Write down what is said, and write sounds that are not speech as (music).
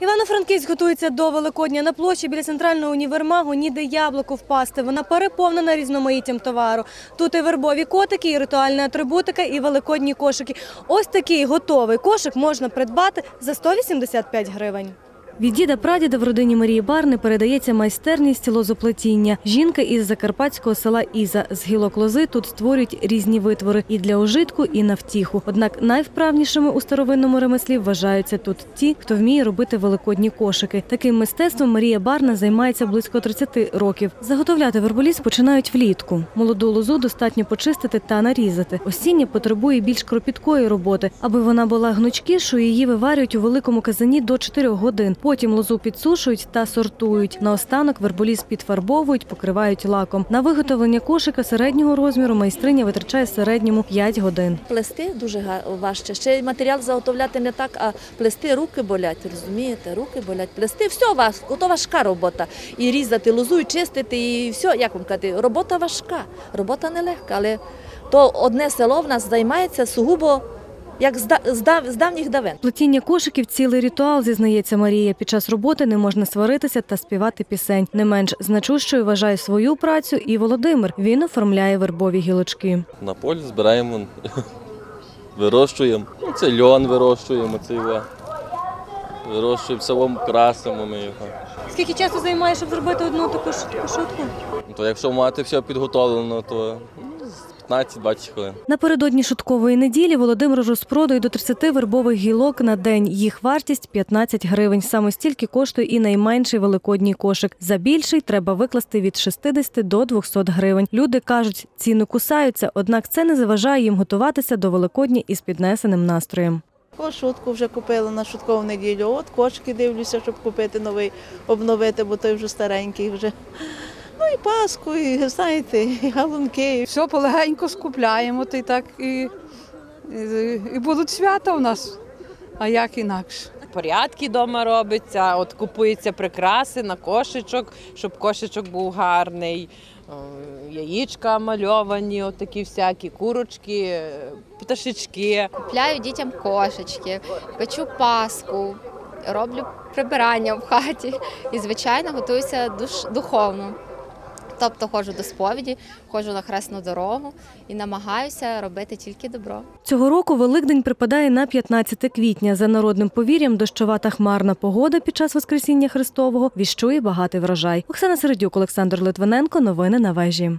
Івано-Франківськ готується до Великодня на площі біля центрального універмагу. Ніде яблуко впасти. Вона переповнена різноманіттям товару. Тут і вербові котики, і ритуальна атрибутика, і великодні кошики. Ось такий готовий кошик можна придбати за 185 гривень. Від діда прадіда в родині Марії Барни передається майстерність лозоплетіння. Жінка із закарпатського села Іза з гілок лози тут створюють різні витвори і для ужитку, і на втіху. Однак найвправнішими у старовинному ремеслі вважаються тут ті, хто вміє робити великодні кошики. Таким мистецтвом Марія Барна займається близько 30 років. Заготовляти верболіс починають влітку. Молоду лозу достатньо почистити та нарізати. Осіння потребує більш кропіткої роботи. Аби вона була гнучкішою, її виварюють у великому казані до 4 годин. Потім лозу підсушують та сортують. Наостанок верболіс підфарбовують, покривають лаком. На виготовлення кошика середнього розміру майстриня витрачає в середньому 5 годин. Плести дуже важче. Ще матеріал заготовляти не так, а плести руки болять. Розумієте, руки болять. Плести все важко, то важка робота. І різати лозу, і чистити, і все, як вам казати, робота важка, робота нелегка. Але то одне село в нас займається сугубо як з, да- дав- з давніх давен. Плетіння кошиків цілий ритуал, зізнається Марія. Під час роботи не можна сваритися та співати пісень. Не менш значущою вважає свою працю і Володимир. Він оформляє вербові гілочки. На полі збираємо, (laughs) вирощуємо. Ну, Це льон вирощуємо, це його. Вирощуємо, селом красимо ми його. Скільки часу займає, щоб зробити одну таку шутку? Ну, То якщо мати все підготовлено, то ну, 15-20 хвилин. Напередодні шуткової неділі Володимир розпродує до 30 вербових гілок на день. Їх вартість 15 гривень. Саме стільки коштує і найменший великодній кошик. За більший треба викласти від 60 до 200 гривень. Люди кажуть, ціни кусаються, однак це не заважає їм готуватися до Великодня із піднесеним настроєм. Шутку вже купила на шуткову неділю. От кошки дивлюся, щоб купити новий, обновити, бо той вже старенький вже. Ну і паску, і знаєте, і галунки. Все полегенько скупляємо, то й так і, і, і будуть свята у нас. А як інакше? порядки вдома робиться, от купуються прикраси на кошечок, щоб кошечок був гарний. О, Яєчка мальовані, от такі всякі курочки, пташечки. Купляю дітям кошечки, печу паску, роблю прибирання в хаті і, звичайно, готуюся душ, духовно. Тобто ходжу до сповіді, ходжу на хресну дорогу і намагаюся робити тільки добро. Цього року Великдень припадає на 15 квітня. За народним повір'ям, дощова та хмарна погода під час Воскресіння Христового віщує багатий врожай. Оксана Середюк, Олександр Литвиненко. Новини на вежі.